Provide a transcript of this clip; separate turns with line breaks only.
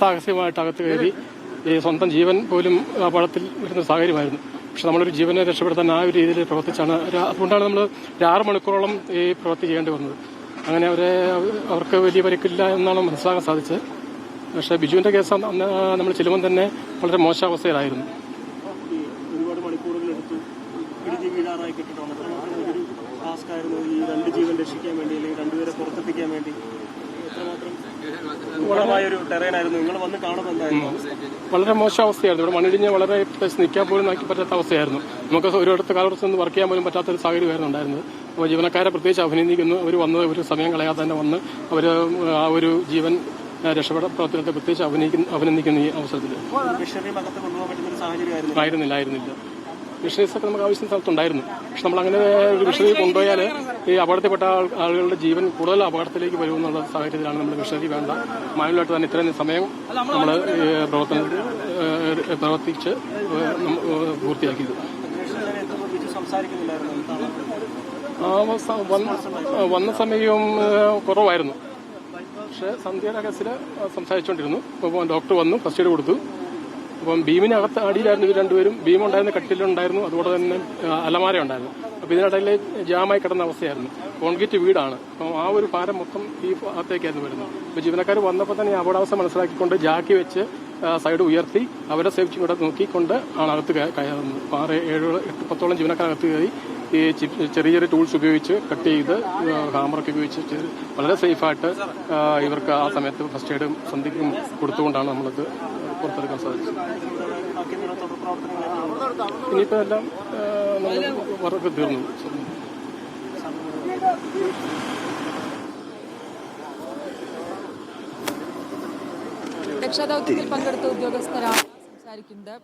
സാഹസികമായിട്ട് അകത്ത് കയറി ഈ സ്വന്തം ജീവൻ പോലും അപകടത്തിൽ വരുന്ന സാഹചര്യമായിരുന്നു. പക്ഷെ നമ്മളൊരു ജീവനെ രക്ഷപ്പെടുത്താൻ ആ ഒരു രീതിയിൽ പ്രവർത്തിച്ചാണ് അതുകൊണ്ടാണ് നമ്മൾ ഒരു ആറ് മണിക്കൂറോളം ഈ പ്രവൃത്തി ചെയ്യേണ്ടി വന്നത്. അങ്ങനെ അവരെ അവർക്ക് വലിയ പരിക്കില്ല എന്നാണ് മനസ്സിലാക്കാൻ സാധിച്ചത്. പക്ഷെ ബിജുവിന്റെ കേസ് അന്ന് നമ്മൾ ചെല്ലുമ്പോൾ തന്നെ വളരെ മോശാവസ്ഥയിലായിരുന്നു.
ടാസ്ക് ആയിരുന്നു ഈ രണ്ട് ജീവൻ രക്ഷിക്കാൻ വേണ്ടി അല്ലെങ്കിൽ രണ്ടുപേരെ പുറത്തെത്തിക്കാൻ വേണ്ടി. എത്രമാത്രം ഗുണമായ ഒരു ടെറൈൻ ആയിരുന്നു. നിങ്ങൾ വന്ന് കാണുന്നുണ്ടായിരുന്നു
വളരെ മോശം അവസ്ഥയായിരുന്നു ഇവിടെ മണ്ണിടിഞ്ഞ് വളരെ നിൽക്കാൻ പോലും നോക്കി പറ്റാത്ത അവസ്ഥയായിരുന്നു. നമുക്ക് ഒരിടത്ത് കാലവർഷം നിന്ന് വർക്ക് ചെയ്യാൻ പോലും പറ്റാത്ത ഒരു സാഹചര്യമായിരുന്നു ഉണ്ടായിരുന്നത്. അപ്പോൾ ജീവനക്കാരെ പ്രത്യേകിച്ച് അഭിനന്ദിക്കുന്നു. അവർ വന്ന് ഒരു സമയം കളയാതെ തന്നെ വന്ന് അവർ ആ ഒരു ജീവൻ രക്ഷപ്പെട പ്രവർത്തനത്തെ പ്രത്യേകിച്ച് അഭിനയിക്കുന്നു അഭിനന്ദിക്കുന്നു ഈ അവസരത്തിൽ ആയിരുന്നില്ല ആയിരുന്നില്ല. മിഷനറീസ് ഒക്കെ നമുക്ക് ആവശ്യം സ്ഥലത്തുണ്ടായിരുന്നു. പക്ഷെ നമ്മൾ അങ്ങനെ ഒരു മിഷനറി കൊണ്ടുപോയാൽ ഈ അപകടത്തിൽപ്പെട്ട ആളുകളുടെ ജീവൻ കൂടുതൽ അപകടത്തിലേക്ക് വരുമെന്നുള്ള സാഹചര്യത്തിലാണ് നമ്മൾ മിഷനറി വേണ്ട. മാനുവലായിട്ട് തന്നെ ഇത്രയും സമയം നമ്മൾ പ്രവർത്തനം പ്രവർത്തിച്ച് പൂർത്തിയാക്കിയത്. വന്ന സമയവും കുറവായിരുന്നു. പക്ഷെ സന്ധ്യയുടെ കേസിൽ സംസാരിച്ചുകൊണ്ടിരുന്നു. ഡോക്ടർ വന്നു ഫസ്റ്റ് എയ്ഡ് കൊടുത്തു. അപ്പം ഭീമിനകത്ത് അടിയിലായിരുന്നു ഇവർ രണ്ടുപേരും. ഭീമുണ്ടായിരുന്ന കട്ടിലുണ്ടായിരുന്നു അതുപോലെ തന്നെ അലമാര ഉണ്ടായിരുന്നു അപ്പോൾ ഇതിനിടയിൽ ജാമായി കിടന്ന അവസ്ഥയായിരുന്നു. കോൺക്രീറ്റ് വീടാണ്. അപ്പം ആ ഒരു ഭാരം മൊത്തം ഈ ഭാഗത്തേക്കായിരുന്നു വരുന്നത്. അപ്പോൾ ജീവനക്കാർ വന്നപ്പോൾ തന്നെ അപകടാവസ്ഥ മനസ്സിലാക്കിക്കൊണ്ട് ജാക്കി വെച്ച് സൈഡ് ഉയർത്തി അവരെ സേഫ്റ്റി കൂടെ നോക്കിക്കൊണ്ട് ആണ് അകത്ത് കയ- കയറുന്നത് ആറ് ഏഴ് എട്ട് പത്തോളം ജീവനക്കാർ അകത്ത് കയറി. ഈ ചെറിയ ചെറിയ ടൂൾസ് ഉപയോഗിച്ച് കട്ട് ചെയ്ത് ഹാമറൊക്കെ ഉപയോഗിച്ച് വളരെ സേഫായിട്ട് ഇവർക്ക് ആ സമയത്ത് ഫസ്റ്റ് എയ്ഡും സന്ധിക്കും കൊടുത്തുകൊണ്ടാണ് നമ്മളത് പുറത്തെടുക്കാൻ സാധിച്ചത്. ഇനിയിപ്പോ എല്ലാം വർക്ക് തീർന്നു.
രക്ഷാദൌത്യത്തിൽ പങ്കെടുത്ത ഉദ്യോഗസ്ഥരാണ് സംസാരിക്കുന്നത്.